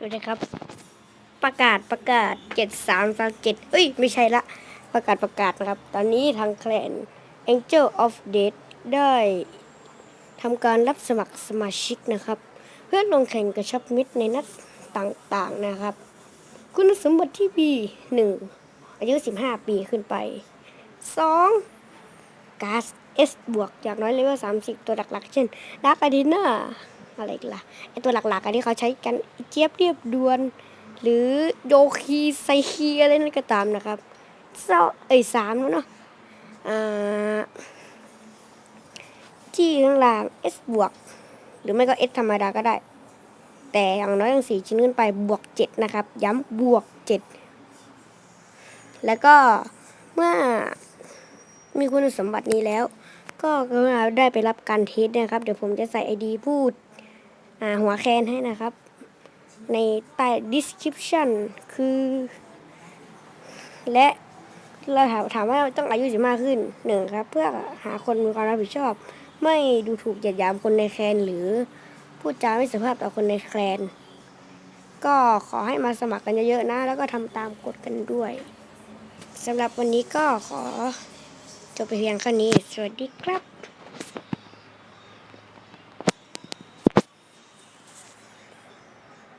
สวัสดีครับ ประกาศประกาศเจ็ดสามสามเจ็ดเอ้ย ไม่ใช่ละประกาศประกาศนะครับ ตอนนี้ทางแคลน Angel of Death ได้ทำการรับสมัครสมาชิกนะครับ เพื่อลงแข่งกระชับมิตรในนัดต่างๆนะครับ คุณสมบัติที่มีหนึ่งอายุ 15 ปีขึ้นไป 2. ก๊าซ S บวก จากน้อยเลเวล30 ตัวหลักๆ เช่นดาร์กอาดีนา อะไรอีกล่ะไอตัวหลักๆอันที่เขาใช้กันเจี๊ยบเรียบด่วน หรือโยคีไซคีอะไรนั่นก็ตามนะครับเศร้าเอ้ยสามแล้วเนาะอ่าที่ข้างล่าง S บวก หรือไม่ก็ S ธรรมดาก็ได้ แต่อย่างน้อยต้องสี่ชิ้นขึ้นไปบวกเจ็ดนะครับ ย้ำบวกเจ็ดแล้วก็เมื่อมีคุณสมบัตินี้แล้ว ก็กรุณาได้ไปรับการเทสนะครับ เดี๋ยวผมจะใส่ไอดีพูด หัวแคนให้นะครับ ในใต้ description คือ และเราถามถามว่าต้องอายุสิมากขึ้นหนึ่งครับ เพื่อหาคนมีความรับผิดชอบ ไม่ดูถูกเหยียดหยามคนในแคลนหรือพูดจาไม่สุภาพต่อคนในแคลนก็ขอให้มาสมัครกันเยอะๆนะ แล้วก็ทำตามกฎกันด้วยสำหรับวันนี้ก็ขอจบไปเพียงแค่นี้ สวัสดีครับ